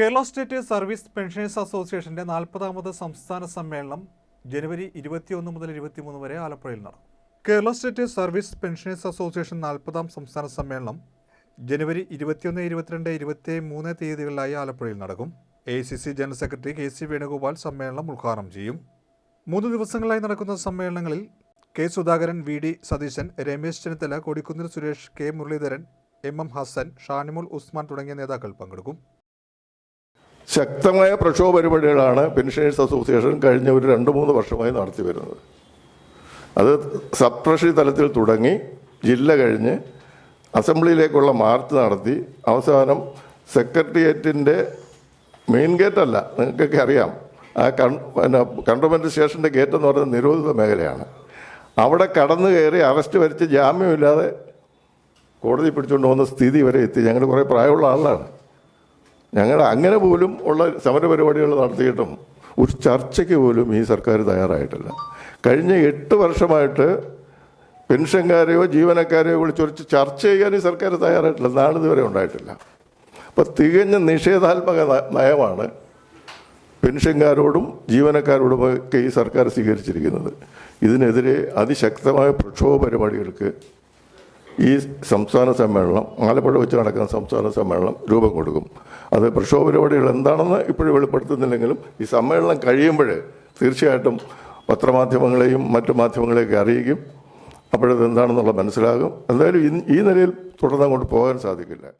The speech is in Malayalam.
കേരള സ്റ്റേറ്റ് സർവീസ് പെൻഷനേഴ്സ് അസോസിയേഷന്റെ നാൽപ്പതാമത് സംസ്ഥാന സമ്മേളനം ജനുവരി ഇരുപത്തിയൊന്ന് മുതൽ ഇരുപത്തിമൂന്ന് വരെ ആലപ്പുഴയിൽ നടക്കും Kerala state service pensioners association നാൽപ്പതാം സംസ്ഥാന സമ്മേളനം ജനുവരി ഇരുപത്തിയൊന്ന് ഇരുപത്തിരണ്ട് ഇരുപത്തി മൂന്ന് തീയതികളിലായി ആലപ്പുഴയിൽ നടക്കും. A C C general secretary K C Venugopal സമ്മേളനം ഉദ്ഘാടനം ചെയ്യും. മൂന്ന് ദിവസങ്ങളായി നടക്കുന്ന സമ്മേളനങ്ങളിൽ K Sudhakaran V D Satheesan Ramesh Chennithala Kodikunnil Suresh K Muraleedharan M M Hassan Shanimol Usman തുടങ്ങിയ നേതാക്കൾ പങ്കെടുക്കും. ശക്തമായ പ്രക്ഷോഭ പരിപാടികളാണ് പെൻഷനേഴ്സ് അസോസിയേഷൻ കഴിഞ്ഞ ഒരു രണ്ട് മൂന്ന് വർഷമായി നടത്തി വരുന്നത്. അത് സപ്രഷി തലത്തിൽ തുടങ്ങി ജില്ല കഴിഞ്ഞ് അസംബ്ലിയിലേക്കുള്ള മാർച്ച് നടത്തി അവസാനം സെക്രട്ടേറിയറ്റിന്റെ മെയിൻ ഗേറ്റ് അല്ല നിങ്ങൾക്കൊക്കെ അറിയാം. ആ കൺ പിന്നെ കണ്ടോൺമെന്റ് സ്റ്റേഷന്റെ ഗേറ്റ് എന്ന് പറയുന്നത് നിരോധിത മേഖലയാണ്. അവിടെ കടന്നു കയറി അറസ്റ്റ് വരിച്ച് ജാമ്യമില്ലാതെ കോടതി പിടിച്ചുകൊണ്ട് പോകുന്ന സ്ഥിതി വരെ എത്തി. ഞങ്ങൾ കുറേ പ്രായമുള്ള ആളാണ്. ഞങ്ങൾ അങ്ങനെ പോലും ഉള്ള സമരപരിപാടികൾ നടത്തിയിട്ടും ഒരു ചർച്ചയ്ക്ക് പോലും ഈ സർക്കാർ തയ്യാറായിട്ടില്ല. കഴിഞ്ഞ എട്ട് വർഷമായിട്ട് പെൻഷൻകാരെയോ ജീവനക്കാരെയോ വിളിച്ചൊരു ചർച്ച ചെയ്യാൻ ഈ സർക്കാർ തയ്യാറായിട്ടില്ല. നാളിതുവരെ ഉണ്ടായിട്ടില്ല. അപ്പോൾ തികഞ്ഞ നിഷേധാത്മക നയമാണ് പെൻഷൻകാരോടും ജീവനക്കാരോടുമൊക്കെ ഈ സർക്കാർ സ്വീകരിച്ചിരിക്കുന്നത്. ഇതിനെതിരെ അതിശക്തമായ പ്രക്ഷോഭ പരിപാടികൾക്ക് ഈ സംസ്ഥാന സമ്മേളനം ആലപ്പുഴ വെച്ച് നടക്കുന്ന സംസ്ഥാന സമ്മേളനം രൂപം കൊടുക്കും. അത് പ്രക്ഷോഭ പരിപാടികൾ എന്താണെന്ന് ഇപ്പോഴും വെളിപ്പെടുത്തുന്നില്ലെങ്കിലും ഈ സമ്മേളനം കഴിയുമ്പോൾ തീർച്ചയായിട്ടും പത്രമാധ്യമങ്ങളെയും മറ്റു മാധ്യമങ്ങളെയൊക്കെ അറിയിക്കും. അപ്പോഴത് എന്താണെന്നുള്ളത് മനസ്സിലാകും. എന്തായാലും ഈ നിലയിൽ തുടർന്നങ്ങോട്ട് പോകാൻ സാധിക്കില്ല.